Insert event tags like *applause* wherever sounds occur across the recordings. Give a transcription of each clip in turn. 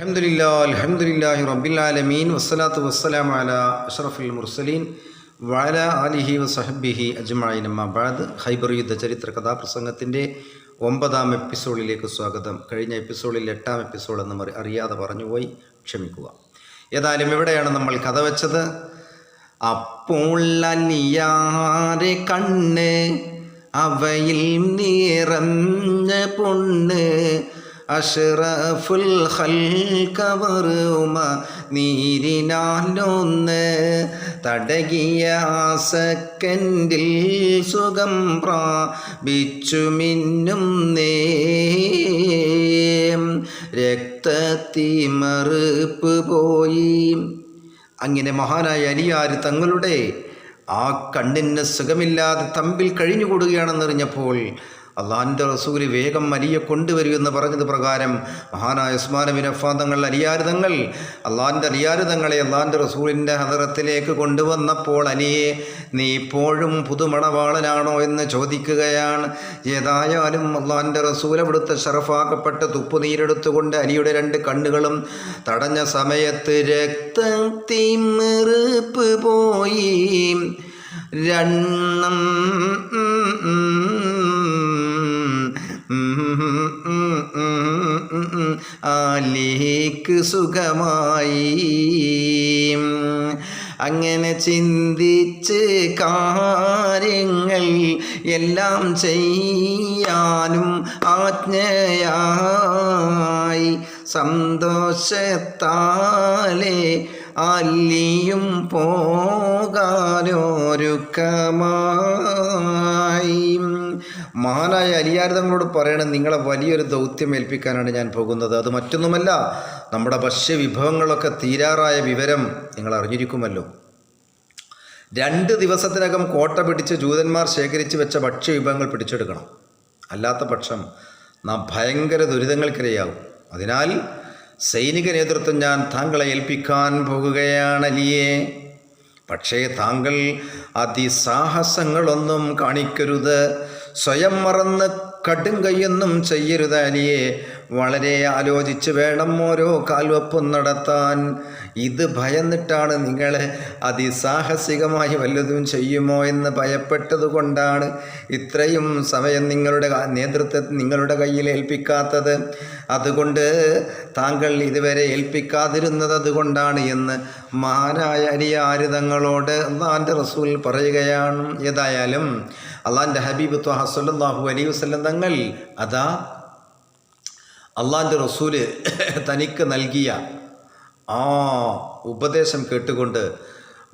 അലഹമുല്ലാ അലഹമുല്ലാഹി റബ്ബിലാലമീൻ വസ്സലാത്തു വസ്സലാം അല അഷറഫുൽ മുർസലീൻ വാല അലിഹി വസഹബിഹി അജ്മായിൻ അമ്മാബാദ് ഹൈബർ യുദ്ധ ചരിത്ര കഥാപ്രസംഗത്തിന്റെ ഒമ്പതാം എപ്പിസോഡിലേക്ക് സ്വാഗതം. കഴിഞ്ഞ എപ്പിസോഡിൽ എട്ടാം എപ്പിസോഡ് എന്ന് അറിയാതെ പറഞ്ഞുപോയി. ക്ഷമിക്കുക. ഏതായാലും ഇവിടെയാണ് നമ്മൾ കഥ വെച്ചത്? അപ്പോൾ അലിയാരെ കണ്ണ് അവയിൽ നിറഞ്ഞ പൊണ്ണ് അഷ്റഫുൽ ഹൽക്കവറുമ നീരിനാലൊന്ന് തടകിയ സെക്കൻഡിൽ സുഖം പ്രാപിച്ചു മിന്നും നേ. രക്തത്തിമറുപ്പ് പോയി. അങ്ങനെ മഹാനായ അലിയാർ തങ്ങളുടെ ആ കണ്ണിന് സുഖമില്ലാതെ തമ്പിൽ കഴിഞ്ഞുകൂടുകയാണെന്നറിഞ്ഞപ്പോൾ അള്ളാഹിന്റെ റസൂൽ വേഗം അലിയെ കൊണ്ടുവരുമെന്ന് പറഞ്ഞത് പ്രകാരം മഹാനായ ഉസ്മാനബിൻ അഫാദങ്ങൾ അലിയാരുതങ്ങൾ അള്ളാഹിന്റെ അലിയാരുതങ്ങളെ അള്ളാഹിന്റെ റസൂലിന്റെ ഹദറത്തിലേക്ക് കൊണ്ടുവന്നപ്പോൾ അലിയെ നീ ഇപ്പോഴും പുതുമണവാളനാണോ എന്ന് ചോദിക്കുകയാണ്. ഏതായാലും അള്ളാഹിന്റെ റസൂൽ അവിടുത്തെ ഷറഫാക്കപ്പെട്ട തുപ്പുനീരെടുത്തുകൊണ്ട് അലിയുടെ രണ്ട് കണ്ണുകളും തടഞ്ഞ സമയത്ത് രക്തത്തിമിറുപ്പ് പോയി. രണ്ണം ആലിക്ക് സുഖമായി. അങ്ങനെ ചിന്തിച്ച് കാര്യങ്ങൾ എല്ലാം ചെയ്യാനും ആജ്ഞയായി. സന്തോഷത്താലേ അല്ലിയും പോകാനൊരുക്കമായി. മഹാനായ അലിയാർ തങ്ങളോട് പറയണം നിങ്ങളെ വലിയൊരു ദൗത്യം ഏൽപ്പിക്കാനാണ് ഞാൻ പോകുന്നത്. അത് മറ്റൊന്നുമല്ല നമ്മുടെ ഭക്ഷ്യവിഭവങ്ങളൊക്കെ തീരാറായ വിവരം നിങ്ങൾ അറിഞ്ഞിരിക്കുമല്ലോ. രണ്ട് ദിവസത്തിനകം കോട്ട പിടിച്ച് ജൂതന്മാർ ശേഖരിച്ച് വെച്ച ഭക്ഷ്യവിഭവങ്ങൾ പിടിച്ചെടുക്കണം. അല്ലാത്ത പക്ഷം നാം ഭയങ്കര ദുരിതങ്ങൾക്കിരയാകും. അതിനാൽ സൈനിക നേതൃത്വം ഞാൻ താങ്കളെ ഏൽപ്പിക്കാൻ പോകുകയാണ് അലിയേ. പക്ഷേ താങ്കൾ അതിസാഹസങ്ങളൊന്നും കാണിക്കരുത്. സ്വയം മറന്ന് കടും കയ്യൊന്നും ചെയ്യരുത് അലിയെ വളരെ ആലോചിച്ച് വേണം ഓരോ കാൽവെപ്പും നടത്താൻ. ഇത് ഭയന്നിട്ടാണ് നിങ്ങൾ അതിസാഹസികമായി വല്ലതും ചെയ്യുമോ എന്ന് ഭയപ്പെട്ടതുകൊണ്ടാണ് ഇത്രയും സമയം നിങ്ങളുടെ നേതൃത്വം നിങ്ങളുടെ കയ്യിൽ ഏൽപ്പിക്കാത്തത്. അതുകൊണ്ട് താങ്കൾ ഇതുവരെ ഏൽപ്പിക്കാതിരുന്നത് അതുകൊണ്ടാണ് എന്ന് മഹാനായ അലിയാര് തങ്ങളോട് റസൂൽ പറയുകയാണ്. ഏതായാലും അള്ളാന്റെ ഹബീബ് ത്വഹ സല്ലാഹു അലൈ വസ്ലം തങ്ങൾ അതാ അള്ളാന്റെ റസൂൽ *laughs* തനിക്ക് നൽകിയ ആ ഉപദേശം കേട്ടുകൊണ്ട്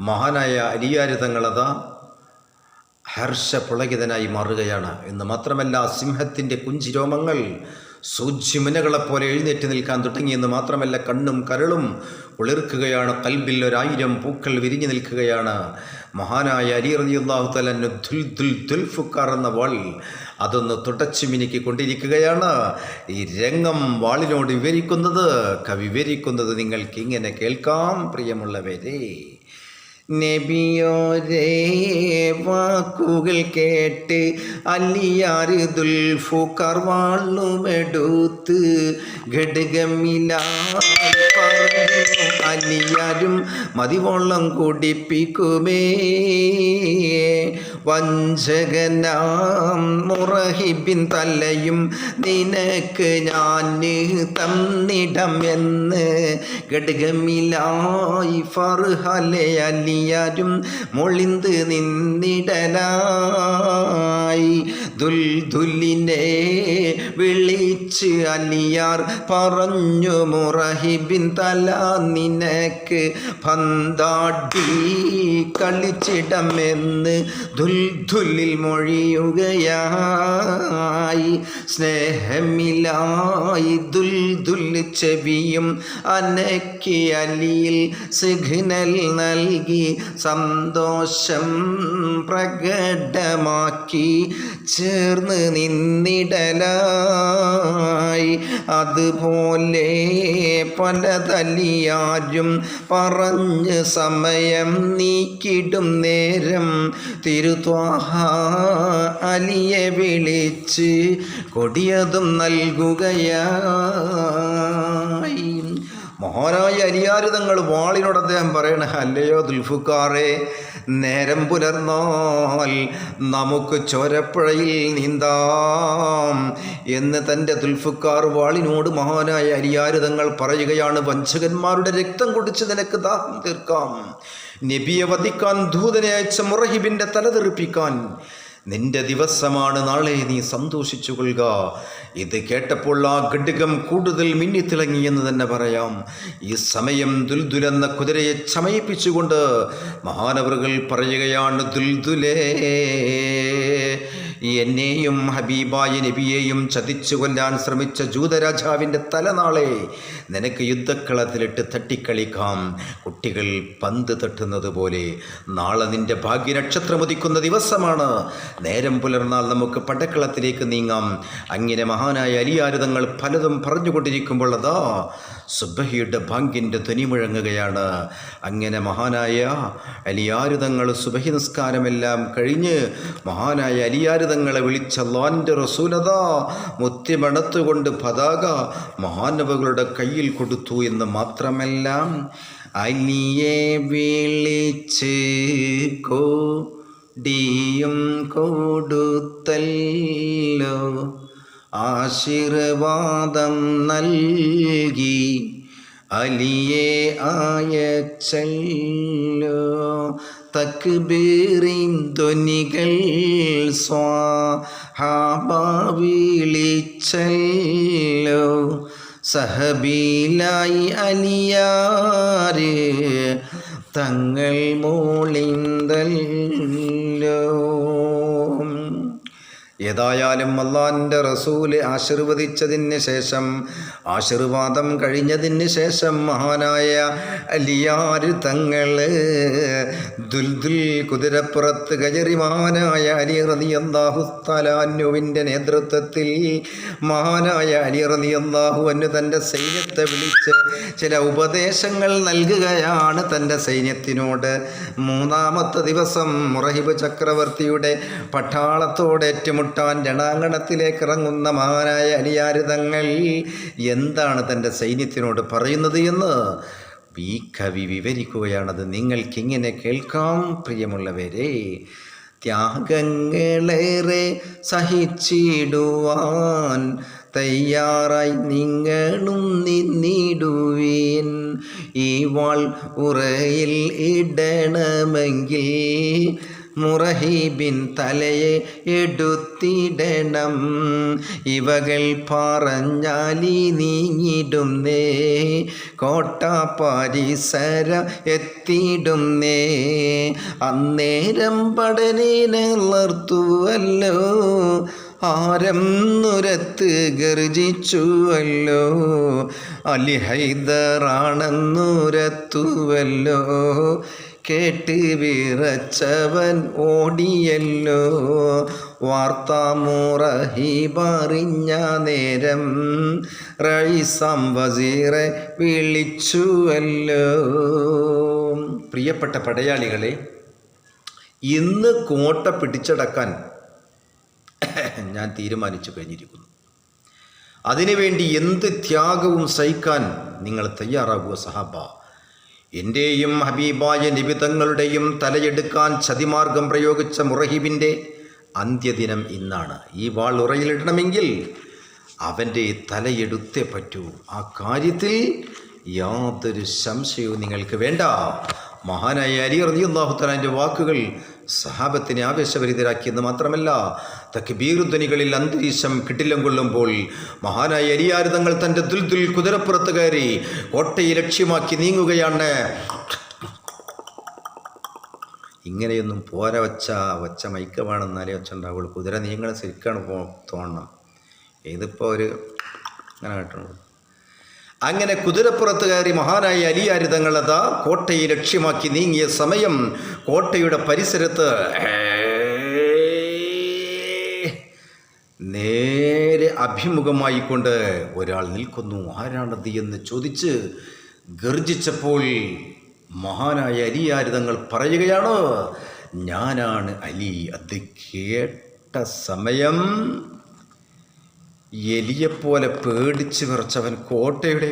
മഹാനായ അരിയാരിതങ്ങളത ഹർഷ പുളകിതനായി മാറുകയാണ്. എന്ന് മാത്രമല്ല സിംഹത്തിന്റെ കുഞ്ചിരോമങ്ങൾ സൂക്ഷിമുനകളെപ്പോലെ എഴുന്നേറ്റ് നിൽക്കാൻ തുടങ്ങിയെന്ന് മാത്രമല്ല കണ്ണും കരളും ഉളിർക്കുകയാണ് കൽബിൽ ഒരായിരം പൂക്കൾ വിരിഞ്ഞു നിൽക്കുകയാണ്. മഹാനായ അലി റലിയുള്ളാഹു തലന് ദുൽ ദുൽ ദുൽഫുക്കാർ എന്ന വാൾ അതൊന്ന് തുടച്ചു മിനുക്കി കൊണ്ടിരിക്കുകയാണ്. ഈ രംഗം വാളിനോട് വിവരിക്കുന്നത് കവി വിവരിക്കുന്നത് നിങ്ങൾക്ക് ഇങ്ങനെ കേൾക്കാം പ്രിയമുള്ളവരെ. നബിയോരേ വാക്കുകൾ കേട്ട് അല്ലിയാറ് ദുൽഫുക്കാർ വാളുമെടുത്ത് പറഞ്ഞു. അല്ലിയാരും മതിവെള്ളം കുടിപ്പിക്കുമേ. വഞ്ചകനാം മുറഹിബിൻ തല്ലയും നിനക്ക് ഞാൻ തന്നിടം എന്ന് ഘടകമില്ലായി ഫർഹലെ അലിയാരും മൊളിന്ത് നിന്നിടലായി. ദുൽദുലിനെ വിളിച്ച് അലിയാർ പറഞ്ഞു മുറഹിബിൻ തല നിനക്ക് പന്താടി കളിച്ചിടമെന്ന് ദുൽ ദുല്ലിൽ മൊഴിയുകയായി. സ്നേഹമിലായി ദുൽദുൽ ദുല്ല് ചെവിയും അനക്കി അലിയിൽ സിഗ്നൽ നൽകി സന്തോഷം പ്രകടമാക്കി. ചേർന്ന് നിന്നിടലായി അതുപോലെ പലതലിയാരും പറഞ്ഞ് സമയം നീക്കിടും നേരം. തിരുത്വാഹ അലിയെ വിളിച്ച് കൊടിയതും നൽകുകയായി. മഹാനായ അരിയാരുതങ്ങൾ വാളിനോട് അദ്ദേഹം പറയണ അല്ലയോ ദുൽഫുക്കാറെ നേരം പുലർന്നാൽ നമുക്ക് ചോരപ്പുഴയിൽ നീന്താം എന്ന് തന്റെ ദുൽഫുക്കാർ വാളിനോട് മഹാനായ അരിയാരുതങ്ങൾ പറയുകയാണ്. വഞ്ചകന്മാരുടെ രക്തം കുടിച്ച് നിനക്ക് ദാഹം തീർക്കാം. നബിയെ വധിക്കാൻ ദൂതനെ അയച്ച മുറഹിബിന്റെ തല തെറിപ്പിക്കാൻ നിന്റെ ദിവസമാണ് നാളെ നീ സന്തോഷിച്ചു കൊള്ളുക ഇത് കേട്ടപ്പോൾ ആ ഘടികം കൂടുതൽ മിന്നിത്തിളങ്ങി എന്ന് തന്നെ പറയാം. ഈ സമയം ദുൽദുലെന്ന കുതിരയെ ചമയിപ്പിച്ചുകൊണ്ട് മഹാനവറുകൾ പറയുകയാണ് ദുൽദുലേ എന്നെയും ഹബീബായ നബിയെയും ചതിച്ചു കൊല്ലാൻ ശ്രമിച്ച ജൂതരാജാവിന്റെ തലനാളെ നിനക്ക് യുദ്ധക്കളത്തിലിട്ട് തട്ടിക്കളിക്കാം. കുട്ടികൾ പന്ത് തട്ടുന്നത് പോലെ നാളെ നിന്റെ ഭാഗ്യനക്ഷത്രം ഉദിക്കുന്ന ദിവസമാണ്. നേരം പുലർന്നാൽ നമുക്ക് പടക്കളത്തിലേക്ക് നീങ്ങാം. അങ്ങനെ മഹാനായ അലിയാരുതങ്ങൾ പലതും പറഞ്ഞുകൊണ്ടിരിക്കുമ്പോൾ അതാ സുബഹിയുടെ ഭംഗിന്റെ ധ്വനി മുഴങ്ങുകയാണ്. അങ്ങനെ മഹാനായ അലിയാരുതങ്ങൾ സുബഹി നിസ്കാരമെല്ലാം കഴിഞ്ഞ് മഹാനായ അലിയാരുതങ്ങളെ വിളിച്ച ലോന്റെ റസൂലത മുത്തിമണത്തുകൊണ്ട് പതാക മഹാനവകളുടെ കയ്യിൽ കൊടുത്തു എന്ന് മാത്രമല്ല അലിയെ വിളിച്ച് കോടിയും കൊടുത്തല്ലോ. ആശീർവാദം നൽകി അലിയെ ആയച്ചല്ലോ തക്ബീറിൻ ധ്വനികൾ സ്വാഹാബ വിളിച്ചല്ലോ. സഹബീലായി അലിയാര് തങ്ങൾ മോളിന്തല്ലോ. ഏതായാലും അള്ളാന്റെ റസൂൽ ആശീർവദിച്ചതിന് ശേഷം ആശീർവാദം കഴിഞ്ഞതിന് ശേഷം മഹാനായ അലിയാര് തങ്ങൾ ദുൽദുൽ കുതിരപ്പുറത്ത് കയറി മഹാനായ അലി റതിയന്താഹു തലാന്നുവിന്റെ നേതൃത്വത്തിൽ മഹാനായ അലി റതിയന്താഹു അന്ന് തന്റെ സൈന്യത്തെ വിളിച്ച് ചില ഉപദേശങ്ങൾ നൽകുകയാണ് തന്റെ സൈന്യത്തിനോട്. മൂന്നാമത്തെ ദിവസം മുറഹിബ് ചക്രവർത്തിയുടെ പട്ടാളത്തോട് ഏറ്റുമുട്ടാൻ രണാങ്കണത്തിലേക്ക് ഇറങ്ങുന്ന മഹാനായ അലിയാരിതങ്ങൾ എന്താണ് തന്റെ സൈന്യത്തിനോട് പറയുന്നത് എന്ന് ഈ കവി വിവരിക്കുകയാണത്. നിങ്ങൾക്കിങ്ങനെ കേൾക്കാം പ്രിയമുള്ളവരെ. ത്യാഗങ്ങളേറെ സഹിച്ചിടുവാൻ തയ്യാറായി നിങ്ങളും നിന്നിടുവീൻ. ഈ വാൾ ഉറയിൽ ഇടണമെങ്കിൽ മുറഹീബിൻ തലയെ എടുത്തിടണം. ഇവകൾ പറഞ്ഞാലി നീങ്ങിടുന്നേ. കോട്ട പരിസര എത്തിയിടുന്നേ അന്നേരം പഠനേനെ നിർത്തുവല്ലോ ആരം നുരത്ത് ഗർജിച്ചുവല്ലോ. അലി ഹൈദറാണെന്നുരത്തുവല്ലോ കേട്ട് വിറച്ചവൻ ഓടിയല്ലോ. വാർത്താമുറഹിബറിഞ്ഞ നേരം റൈസം വസീറെ വിളിച്ചുവല്ലോ. പ്രിയപ്പെട്ട പടയാളികളെ ഇന്ന് കോട്ട പിടിച്ചടക്കാൻ *coughs* ഞാൻ തീരുമാനിച്ചു കഴിഞ്ഞിരിക്കുന്നു. അതിനുവേണ്ടി എന്ത് ത്യാഗവും സഹിക്കാൻ നിങ്ങൾ തയ്യാറാകുക സഹാബ. എന്റെയും ഹബീബായ നിബിതങ്ങളുടെയും തലയെടുക്കാൻ ചതിമാർഗം പ്രയോഗിച്ച മുറഹിബിന്റെ അന്ത്യദിനം ഇന്നാണ്. ഈ വാൾ ഉറയിലിടണമെങ്കിൽ അവന്റെ തലയെടുത്തേ പറ്റൂ. ആ കാര്യത്തിൽ യാതൊരു സംശയവും നിങ്ങൾക്ക് വേണ്ട. മഹാനായ അലി റതിയുല്ലാഹുത്തലാന്റെ വാക്കുകൾ സഹാബത്തിനെ ആവേശഭരിതരാക്കിയെന്ന് മാത്രമല്ല തക്ബീറുധ്വനികളിൽ അന്തരീക്ഷം കിട്ടിലം കൊള്ളുമ്പോൾ മഹാനായ അലിയാരുതങ്ങൾ തന്റെ ദുൽദുൽ കുതിരപ്പുറത്ത് കയറി കോട്ടയെ ലക്ഷ്യമാക്കി നീങ്ങുകയാണ്. ഇങ്ങനെയൊന്നും പോര വച്ച വച്ച മൈക്കമാണെന്നാലേ വച്ച ഉണ്ടാവുള്ളൂ കുതിര നീങ്ങണ ശരിക്കാണ് പോ തോന്നണം. ഇതിപ്പോൾ ഒരു അങ്ങനെ കേട്ടുള്ളൂ അങ്ങനെ കുതിരപ്പുറത്ത് കയറി മഹാനായ അലിയാരിതങ്ങളതാ കോട്ടയെ ലക്ഷ്യമാക്കി നീങ്ങിയ സമയം കോട്ടയുടെ പരിസരത്ത് നേരെ അഭിമുഖമായിക്കൊണ്ട് ഒരാൾ നിൽക്കുന്നു. ആരാണത് എന്ന് ചോദിച്ച് ഗർജിച്ചപ്പോൾ മഹാനായ അലിയാരിതങ്ങൾ പറയുകയാണ് ഞാനാണ് അലി. അത് കേട്ട സമയം എലിയെപ്പോലെ പേടിച്ച് വിറച്ചവൻ കോട്ടയുടെ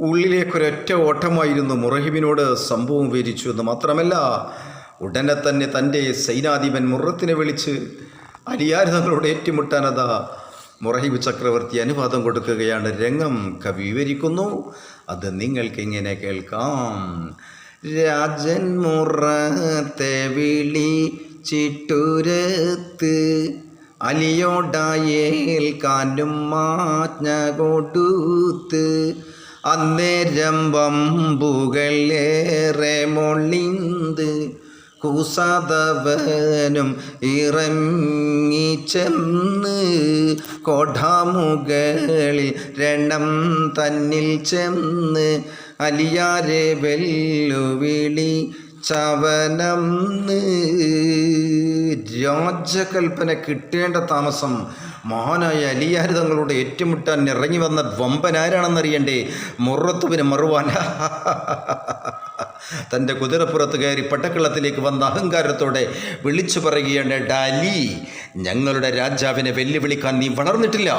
ഉള്ളിലേക്കൊരൊറ്റ ഓട്ടമായിരുന്നു മുറഹിബിനോട് സംഭവം വിവരിച്ചു എന്ന് മാത്രമല്ല ഉടനെ തന്നെ തന്റെ സൈനാധിപൻ മുറത്തിനെ വിളിച്ച് അലിയാർ തങ്ങളോട് ഏറ്റുമുട്ടാനതാ മുറഹിബ് ചക്രവർത്തി അനുവാദം കൊടുക്കുകയാണ്. രംഗം കവി അത് നിങ്ങൾക്ക് ഇങ്ങനെ കേൾക്കാം. രാജൻ മുറത്തെ വിളി ചിട്ടുരത്ത് അലിയോടായേൽക്കാനും മാജ്ഞ കൊടുത്ത് അന്നേരം വമ്പുകളേറെ മൊളിന്ത് കുസതവനും ഇറങ്ങി ചെന്ന് കൊടാമുകളിൽ രണം തന്നിൽ ചെന്ന് അലിയാരെ വെല്ലുവിളി ചവനം രാജകൽപ്പന കിട്ടേണ്ട താമസം. മഹാനായ അലിയാർ തങ്ങളോട് ഏറ്റുമുട്ടാൻ ഇറങ്ങി വന്ന വമ്പനാരാണെന്നറിയണ്ടേ മുറത്തുവിന് മറുവാൻ. *laughs* തന്റെ കുതിരപ്പുറത്ത് കയറി പട്ടക്കളത്തിലേക്ക് വന്ന അഹങ്കാരത്തോടെ വിളിച്ചു പറയുകയാണ് ഡാലി ഞങ്ങളുടെ രാജാവിനെ വെല്ലുവിളിക്കാൻ നീ വളർന്നിട്ടില്ല.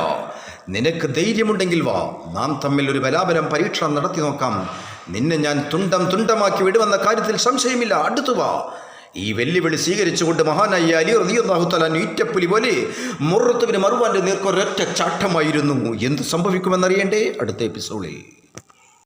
നിനക്ക് ധൈര്യമുണ്ടെങ്കിൽ വാ. നാം തമ്മിൽ ഒരു ബലാബലം പരീക്ഷണം നടത്തി നോക്കാം. നിന്നെ ഞാൻ തുണ്ടം തുണ്ടമാക്കി വിടുവെന്ന കാര്യത്തിൽ സംശയമില്ല. അടുത്തു വാ. ഈ വെല്ലുവിളി സ്വീകരിച്ചുകൊണ്ട് മഹാനായ അലി റിയാഹുത്തല ഈറ്റപ്പുലി പോലെ മുറത്തുവിന് മറുവാന്റെ നേർക്കൊരൊറ്റ ചാട്ടമായിരുന്നു. എന്ത് സംഭവിക്കുമെന്നറിയണ്ടേ? അടുത്ത എപ്പിസോഡിൽ.